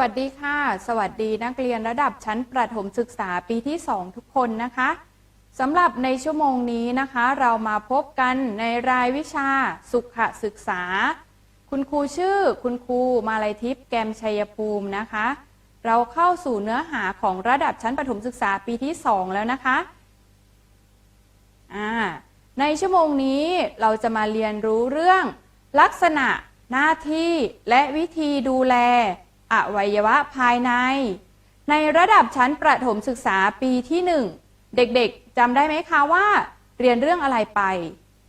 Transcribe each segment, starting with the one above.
วัสดีค่ะ สวัสดีนักเรียนระดับชั้นประถมศึกษาปีที่ 2 ทุกคนนะคะสำหรับในชั่วโมงนี้นะคะ เรามาพบกันในรายวิชาสุขศึกษา คุณครูชื่อคุณครูมาลัยทิพย์แกมชัยภูมินะคะ เราเข้าสู่เนื้อหาของระดับชั้นประถมศึกษาปีที่ 2 แล้วนะคะอ่าในชั่วโมงนี้เราจะมาเรียนรู้เรื่อง ลักษณะหน้าที่และวิธีดูแล อวัยวะภายใน ในระดับชั้นประถมศึกษาปีที่ 1 เด็กๆจำได้ไหมคะว่า เรียนเรื่องอะไรไป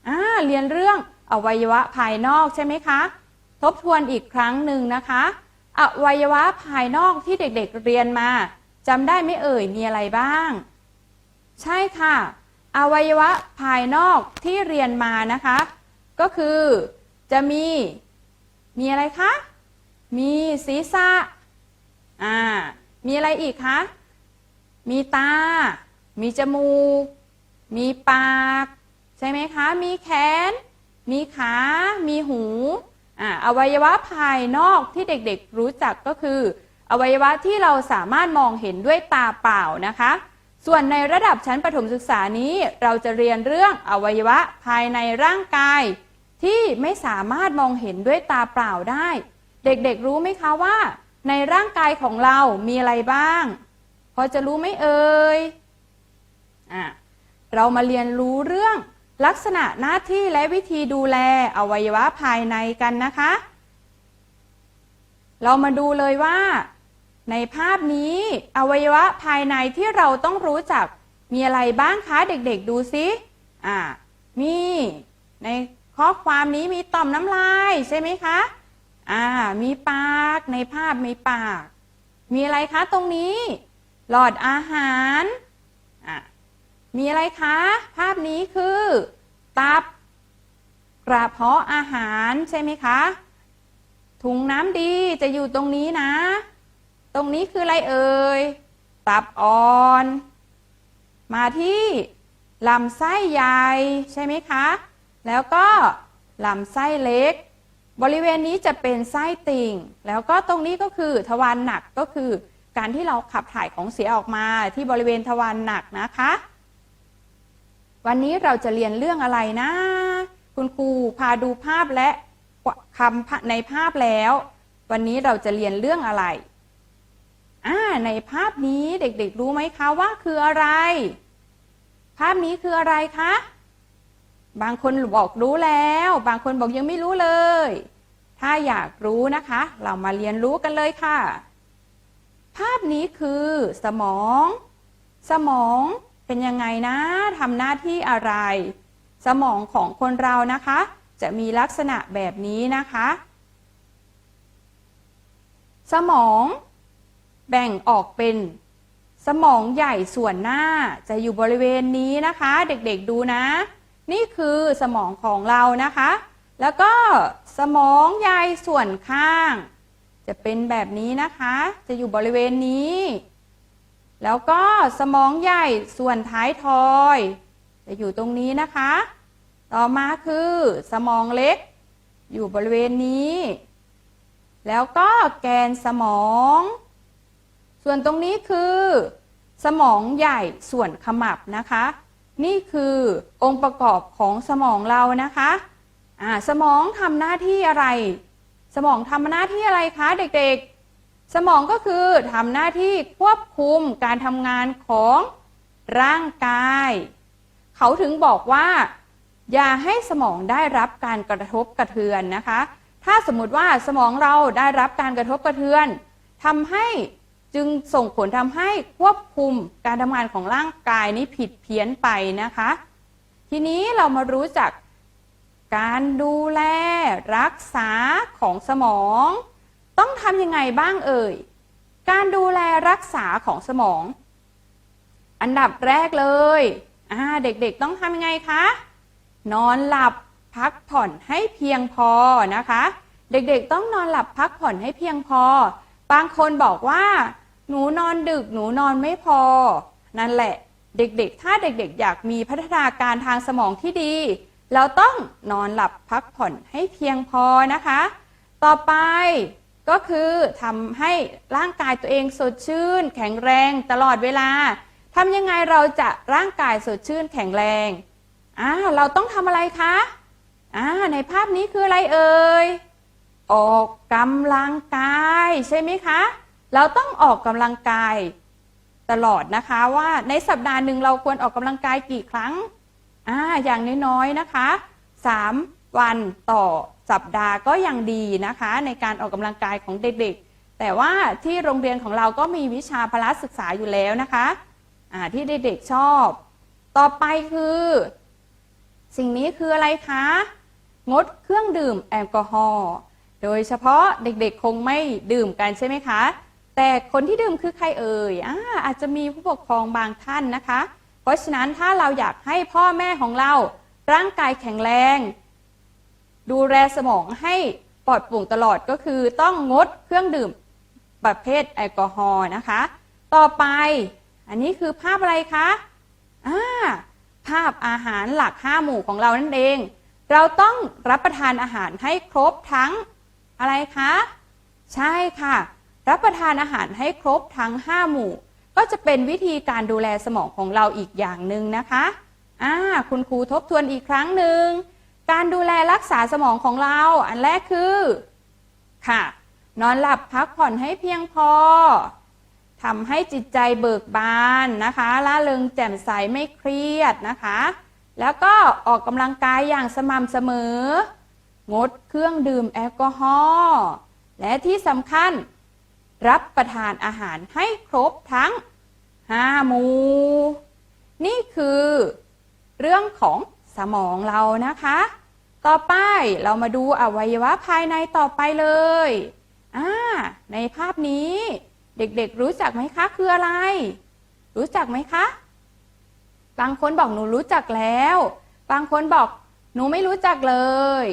อ่าเรียนเรื่องอวัยวะภายนอกใช่ไหมคะ ทบทวนอีกครั้งหนึ่งนะคะ อวัยวะภายนอกที่เด็กๆเรียนมาจำได้ไหมเอ่ยมีอะไรบ้าง ใช่ค่ะ อวัยวะภายนอกที่เรียนมานะคะ ก็คือจะมีมีอะไรคะ มีศีรษะ อ่า มีอะไรอีกคะ มีตา มีจมูก มีปาก ใช่ไหมคะ มีแขน มีขา มีหู อ่า อวัยวะภายนอกที่เด็กๆรู้จักก็คือ อวัยวะที่เราสามารถมองเห็นด้วยตาเปล่านะคะ ส่วนในระดับชั้นประถมศึกษานี้เราจะเรียนเรื่องอวัยวะภายในร่างกาย ที่ไม่สามารถมองเห็นด้วยตาเปล่าได้ เด็กๆรู้ไหมคะว่า ในร่างกายของเรามีอะไรบ้าง พอจะรู้ไหมเอ่ยอะเรามาเรียนรู้เรื่องลักษณะหน้าที่และวิธีดูแลอวัยวะภายในกันนะคะ เรามาดูเลยว่า ในภาพนี้อวัยวะภายในที่เราต้องรู้จักมีอะไรบ้างคะเด็กๆดูซิอ่ามีในข้อความนี้มีต่อมน้ำลายใช่ไหมคะ อ่า มีปากในภาพมีปาก มีอะไรคะตรงนี้ หลอดอาหารอะมีอะไรคะ ภาพนี้คือ ตับ กระเพาะอาหารใช่ไหมคะ ถุงน้ำดีจะอยู่ตรงนี้นะ ตรงนี้คืออะไรเอ่ย ตับอ่อน มาที่ลำไส้ใหญ่ใช่ไหมคะ แล้วก็ลำไส้เล็ก บริเวณนี้จะเป็นไส้ติ่ง แล้วก็ตรงนี้ก็คือทวารหนักก็คือ การที่เราขับถ่ายของเสียออกมาที่บริเวณทวารหนักนะคะ วันนี้เราจะเรียนเรื่องอะไรนะ คุณครูพาดูภาพและคำในภาพแล้ว วันนี้เราจะเรียนเรื่องอะไรอ่าในภาพนี้เด็กๆ รู้ไหมคะว่าคืออะไร ภาพนี้คืออะไรคะบางคนบอกรู้แล้ว บางคนบอกยังไม่รู้เลย ถ้าอยากรู้นะคะ เรามาเรียนรู้กันเลยค่ะ ภาพนี้คือสมอง สมองเป็นยังไงนะทำหน้าที่อะไร สมองของคนเรานะคะ จะมีลักษณะแบบนี้นะคะ สมองแบ่งออกเป็น สมองใหญ่ส่วนหน้าจะอยู่บริเวณนี้นะคะ เด็กๆดูนะ นี่คือสมองของเรานะคะ แล้วก็ สมองใหญ่ส่วนข้าง จะเป็นแบบนี้นะคะ จะอยู่บริเวณนี้ แล้วก็สมองใหญ่ส่วนท้ายทอย จะอยู่ตรงนี้นะคะ ต่อมาคือสมองเล็ก อยู่บริเวณนี้ แล้วก็แกนสมอง ส่วนตรงนี้คือ สมองใหญ่ส่วนขมับนะคะ นี่คือองค์ประกอบของสมองเรานะคะ อ่าสมองทำหน้าที่อะไร สมองทำหน้าที่อะไรคะเด็กๆ สมองก็คือทำหน้าที่ควบคุมการทำงานของร่างกาย เขาถึงบอกว่า อย่าให้สมองได้รับการกระทบกระเทือนนะคะ ถ้าสมมติว่าสมองเราได้รับการกระทบกระเทือนทำให้จึงส่งผลทำให้ควบคุมการทำงานของร่างกายนี้ผิดเพี้ยนไปนะคะ ทีนี้เรามารู้จัก การดูแลรักษาของสมอง ต้องทำยังไงบ้างเอ่ย การดูแลรักษาของสมอง อันดับแรกเลยเด็กๆต้องทำยังไงคะ นอนหลับพักผ่อนให้เพียงพอนะคะ เด็กๆต้องนอนหลับพักผ่อนให้เพียงพอ บางคนบอกว่า หนูนอนดึกหนูนอนไม่พอ นั่นแหละ เด็กๆ ถ้าเด็กๆ อยากมีพัฒนาการทางสมองที่ดี เราต้องนอนหลับพักผ่อนให้เพียงพอนะคะ ต่อไปก็คือทำให้ร่างกายตัวเองสดชื่น แข็งแรงตลอดเวลาทำยังไงเราจะร่างกายสดชื่นแข็งแรงอ่าเราต้องทำอะไรคะอ่าในภาพนี้คืออะไรเอ่ยออกกำลังกายใช่ไหมคะ เราต้องออกกำลังกายตลอดนะคะว่าในสัปดาห์หนึ่งเราควรออกกำลังกายกี่ครั้ง อ่าอย่างน้อยๆนะคะ 3 วันต่อสัปดาห์ก็ยังดีนะคะ ในการออกกำลังกายของเด็กๆ แต่ว่าที่โรงเรียนของเราก็มีวิชาพละศึกษาอยู่แล้วนะคะอ่าที่เด็กๆชอบ ต่อไปคือ สิ่งนี้คืออะไรคะ งดเครื่องดื่มแอลกอฮอล์โดยเฉพาะเด็กๆคงไม่ดื่มกันใช่ไหมคะ แต่คนที่ดื่มคือใครเอ่ยอาอาจจะมีผู้ปกครองบางท่านนะคะ เพราะฉะนั้นถ้าเราอยากให้พ่อแม่ของเราร่างกายแข็งแรง ดูแลสมองให้ปลอดโปร่งตลอดก็คือต้องงดเครื่องดื่มประเภทแอลกอฮอล์นะคะ ต่อไปอันนี้คือภาพอะไรคะอ่าภาพอาหารหลักห้าหมู่ของเรานั่นเอง เราต้องรับประทานอาหารให้ครบทั้งอะไรคะ ใช่ค่ะ รับประทานอาหารให้ครบทั้ง5หมู่ ก็จะเป็นวิธีการดูแลสมองของเราอีกอย่างหนึ่งนะคะอ่าคุณครูทบทวนอีกครั้งหนึ่ง การดูแลรักษาสมองของเรา อันแรกคือ ค่ะ นอนหลับพักผ่อนให้เพียงพอทำให้จิตใจเบิกบานนะคะล่าเริงแจ่มใสไม่เครียดนะคะ แล้วก็ออกกำลังกายอย่างสม่ำเสมอ งดเครื่องดื่มแอลกอฮอล์และที่สำคัญ รับประทานอาหารให้ครบทั้ง5หมู่นี่คือเรื่องของสมองเรานะคะ ต่อไปเรามาดูอวัยวะภายในต่อไปเลยอ่าในภาพนี้เด็กๆรู้จักไหมคะคืออะไร รู้จักไหมคะ บางคนบอกหนูรู้จักแล้ว บางคนบอกหนูไม่รู้จักเลย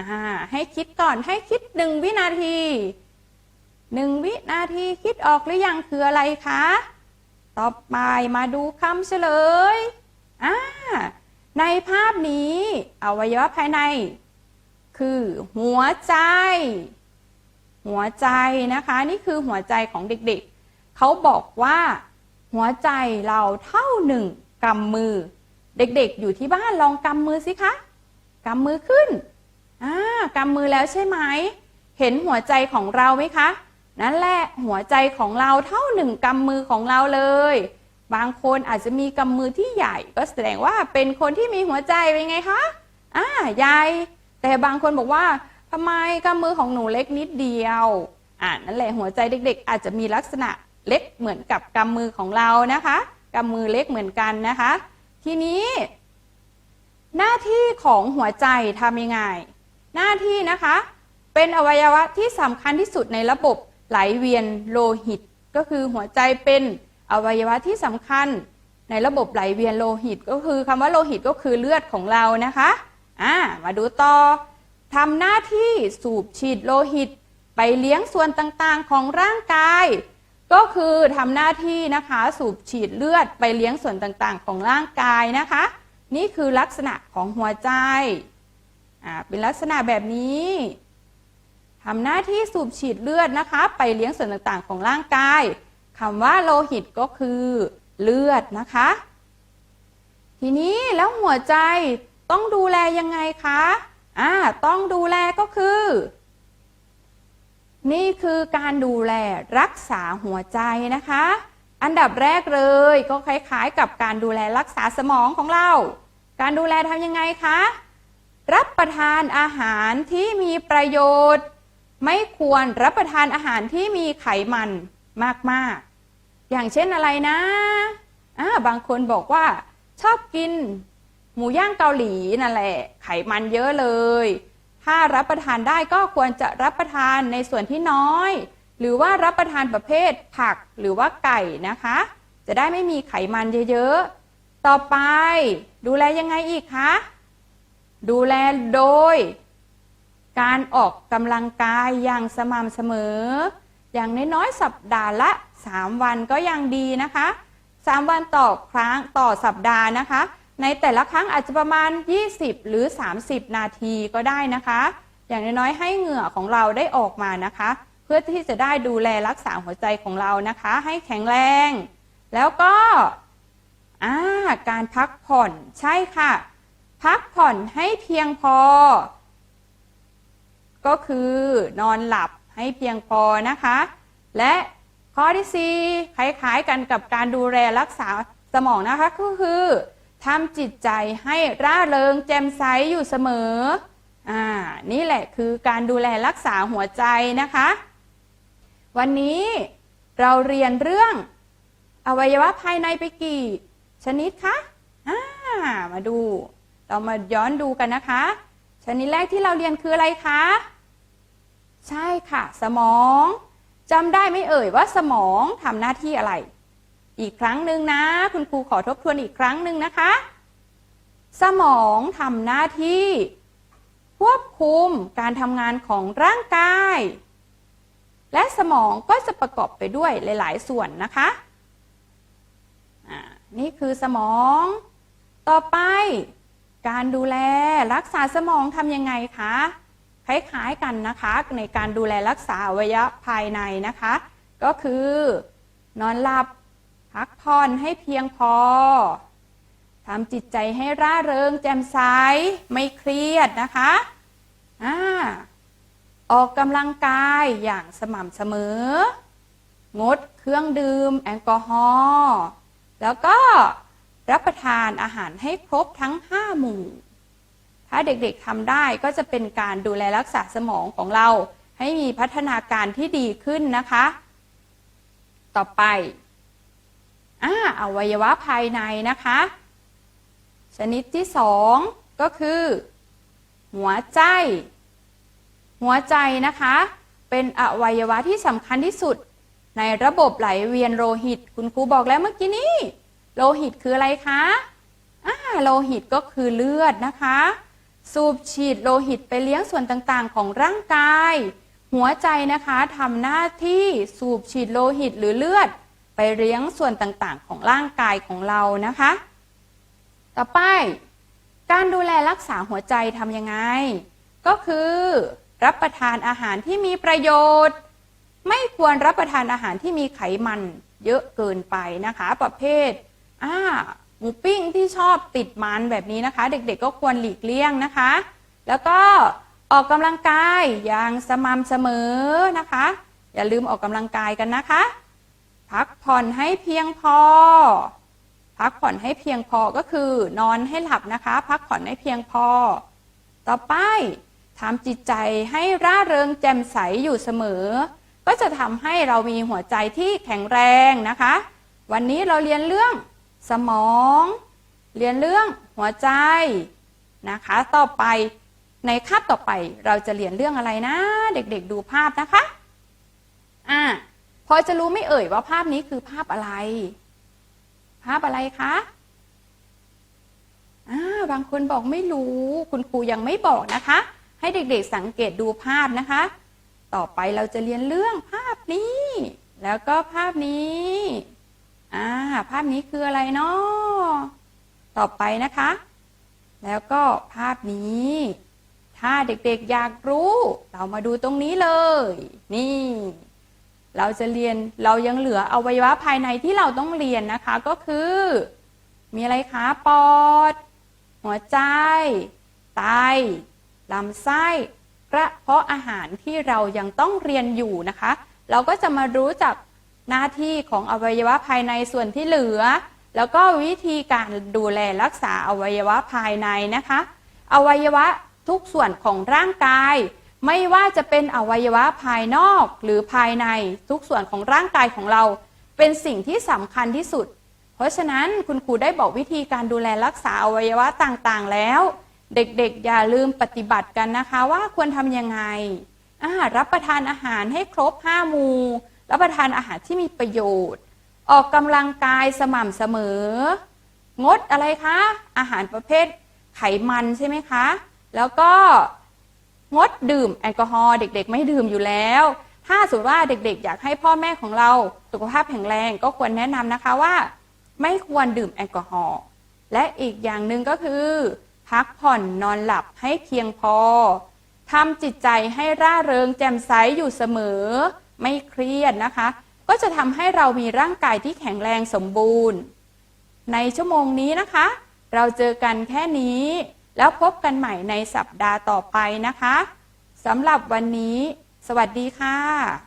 อ่าให้คิดก่อนให้คิดหนึ่งวินาที หนึ่งวินาทีคิดออกหรือยังคืออะไรคะ ต่อไปมาดูคำเฉลยอ่าในภาพนี้อวัยวะภายใน คือหัวใจ หัวใจนะคะ นี่คือหัวใจของเด็กๆ เขาบอกว่าหัวใจเราเท่าหนึ่งกำมือ เด็กๆ อยู่ที่บ้านลองกำมือสิคะกำมือขึ้นอ่ากำมือแล้วใช่ไหม เห็นหัวใจของเราไหมคะ นั่นแหละหัวใจของเราเท่าหนึ่งกำมือของเราเลย บางคนอาจจะมีกำมือที่ใหญ่ ก็แสดงว่าเป็นคนที่มีหัวใจเป็นไงคะอ่าใหญ่แต่บางคนบอกว่าทำไมกำมือของหนูเล็กนิดเดียวอ่านั่นแหละหัวใจเด็ก ๆ อาจจะมีลักษณะเล็กเหมือนกับกำมือของเรานะคะกำมือเล็กเหมือนกันนะคะ ทีนี้ หน้าที่ของหัวใจทำยังไง หน้าที่นะคะ เป็นอวัยวะที่สำคัญที่สุดในระบบ ไหลเวียนโลหิต ก็คือหัวใจเป็นอวัยวะที่สำคัญในระบบไหลเวียนโลหิตก็คือคำว่าโลหิตก็คือเลือดของเรานะคะอ่ามาดูต่อทำหน้าที่สูบฉีดโลหิต ไปเลี้ยงส่วนต่างๆของร่างกาย ก็คือทำหน้าที่นะคะสูบฉีดเลือดไปเลี้ยงส่วนต่างๆของร่างกายนะคะ นี่คือลักษณะของหัวใจอ่าเป็นลักษณะแบบนี้ ทำหน้าที่สูบฉีดเลือดนะคะ ไปเลี้ยงส่วนต่างๆ ของร่างกายคำว่าโลหิตก็คือเลือดนะคะ ทีนี้แล้วหัวใจต้องดูแลยังไงคะอ่าต้องดูแลก็คือ นี่คือการดูแลรักษาหัวใจนะคะ อันดับแรกเลยก็คล้ายๆ กับการดูแลรักษาสมองของเรา การดูแลทำยังไงคะ รับประทานอาหารที่มีประโยชน์ ไม่ควรรับประทานอาหารที่มีไขมันมากๆ อย่างเช่นอะไรนะอ่าบางคนบอกว่า ชอบกิน หมูย่างเกาหลีนั่นแหละ ไขมันเยอะเลย ถ้ารับประทานได้ก็ควรจะรับประทานในส่วนที่น้อย หรือว่ารับประทานประเภทผักหรือว่าไก่นะคะ จะได้ไม่มีไขมันเยอะๆ ต่อไป ดูแลยังไงอีกคะ ดูแลโดย การออกกำลังกายอย่างสม่ำเสมอ อย่างน้อยๆสัปดาห์ละ 3 วันก็ยังดีนะคะ 3 วันต่อครั้งต่อสัปดาห์นะคะ ในแต่ละครั้งอาจจะประมาณ 20 หรือ 30 นาทีก็ได้นะคะ อย่างน้อยๆให้เหงื่อของเราได้ออกมานะคะ เพื่อที่จะได้ดูแลรักษาหัวใจของเรานะคะ ให้แข็งแรง แล้วก็การพักผ่อนใช่ค่ะ พักผ่อนให้เพียงพอ ก็คือนอนหลับให้เพียงพอนะคะ และข้อที่สี่คล้ายๆกันกับการดูแลรักษาสมองนะคะก็คือทำจิตใจให้ร่าเริงแจ่มใสอยู่เสมออ่านี่แหละคือการดูแลรักษาหัวใจนะคะ วันนี้เราเรียนเรื่อง อวัยวะภายในไปกี่ ชนิดคะอ่ามาดู เรามาย้อนดูกันนะคะ ชนิดแรกที่เราเรียนคืออะไรคะ ใช่ค่ะ สมองจำได้ไม่เอ่ยว่าสมองทำหน้าที่อะไร อีกครั้งหนึ่งนะ คุณครูขอทบทวนอีกครั้งหนึ่งนะคะ สมองทำหน้าที่ ควบคุมการทำงานของร่างกาย และสมองก็จะประกอบไปด้วยหลาย ๆ ส่วนนะคะนี่คือสมอง ต่อไป การดูแลรักษาสมองทำยังไงคะ คล้ายๆกันนะคะในการดูแลรักษาอวัยวะภายในนะคะ ก็คือนอนหลับพักผ่อนให้เพียงพอทำจิตใจให้ร่าเริง แจ่มใสไม่เครียดนะคะอ่าออกกำลังกายอย่างสม่ำเสมอ งดเครื่องดื่มแอลกอฮอล์แล้วก็รับประทานอาหารให้ครบทั้ง 5 หมู่ ถ้าเด็กๆทำได้ก็จะเป็นการดูแลรักษาสมองของเรา ให้มีพัฒนาการที่ดีขึ้นนะคะ ต่อไปอ่าอวัยวะภายในนะคะ ชนิดที่สองก็คือ หัวใจ หัวใจนะคะ เป็นอวัยวะที่สำคัญที่สุดในระบบไหลเวียนโลหิต คุณครูบอกแล้วเมื่อกี้นี้ โลหิตคืออะไรคะอ่าโลหิตก็คือเลือดนะคะ สูบฉีดโลหิตไปเลี้ยงส่วนต่างๆ ของร่างกาย หัวใจนะคะทำหน้าที่สูบฉีดโลหิตหรือเลือด ไปเลี้ยงส่วนต่างๆ ของร่างกายของเรานะคะ ต่อไป การดูแลรักษาหัวใจทำยังไง ก็คือรับประทานอาหารที่มีประโยชน์ ไม่ควรรับประทานอาหารที่มีไขมันเยอะเกินไปนะคะ ประเภทอ่า มูปิ้งที่ชอบติดมันแบบนี้นะคะ เด็กๆก็ควรหลีกเลี่ยงนะคะ แล้วก็ออกกำลังกายอย่างสม่ำเสมอนะคะ อย่าลืมออกกำลังกายกันนะคะ พักผ่อนให้เพียงพอ พักผ่อนให้เพียงพอก็คือนอนให้หลับนะคะ พักผ่อนให้เพียงพอ ต่อไปทำจิตใจให้ร่าเริงแจ่มใสอยู่เสมอ ก็จะทำให้เรามีหัวใจที่แข็งแรงนะคะ วันนี้เราเรียนเรื่อง สมอง เรียนเรื่องหัวใจนะคะ ต่อไปในคาบต่อไปเราจะเรียนเรื่องอะไรนะ เด็กๆดูภาพนะคะอ่าพอจะรู้ไม่เอ่ยว่าภาพนี้คือภาพอะไร ภาพอะไรคะอ่าบางคนบอกไม่รู้ คุณครูยังไม่บอกนะคะ ให้เด็กๆสังเกตดูภาพนะคะ ต่อไปเราจะเรียนเรื่องภาพนี้ แล้วก็ภาพนี้ อ่า ภาพนี้คืออะไรเนาะต่อไปนะคะ แล้วก็ภาพนี้ ถ้าเด็กๆอยากรู้ เรามาดูตรงนี้เลย นี่ เราจะเรียนเรายังเหลืออวัยวะภายในที่เราต้องเรียนนะคะก็คือ มีอะไรคะปอด หัวใจ ไตลำไส้กระเพาะอาหารที่เรายังต้องเรียนอยู่นะคะ เราก็จะมารู้จัก หน้าที่ของอวัยวะภายในส่วนที่เหลือ แล้วก็วิธีการดูแลรักษาอวัยวะภายในนะคะ อวัยวะทุกส่วนของร่างกาย ไม่ว่าจะเป็นอวัยวะภายนอกหรือภายในทุกส่วนของร่างกายของเรา เป็นสิ่งที่สำคัญที่สุด เพราะฉะนั้นคุณครูได้บอกวิธีการดูแลรักษาอวัยวะต่างๆ แล้ว เด็กๆ อย่าลืมปฏิบัติกันนะคะว่าควรทำยังไงรับประทานอาหารให้ครบห้าหมู่ รับประทานอาหารที่มีประโยชน์ ออกกำลังกายสม่ำเสมอ งดอะไรคะ อาหารประเภทไขมันใช่ไหมคะ แล้วก็งดดื่มแอลกอฮอล์เด็กๆ ไม่ดื่มอยู่แล้ว ถ้าสมมติว่าเด็กๆ อยากให้พ่อแม่ของเราสุขภาพแข็งแรงก็ควรแนะนำนะคะว่า ไม่ควรดื่มแอลกอฮอล์และอีกอย่างหนึ่งก็คือ พักผ่อนนอนหลับให้เพียงพอทำจิตใจให้ร่าเริงแจ่มใสอยู่เสมอ ไม่เครียดนะคะ ก็จะทำให้เรามีร่างกายที่แข็งแรงสมบูรณ์ ในชั่วโมงนี้นะคะ เราเจอกันแค่นี้ แล้วพบกันใหม่ในสัปดาห์ต่อไปนะคะสำหรับวันนี้ สวัสดีค่ะ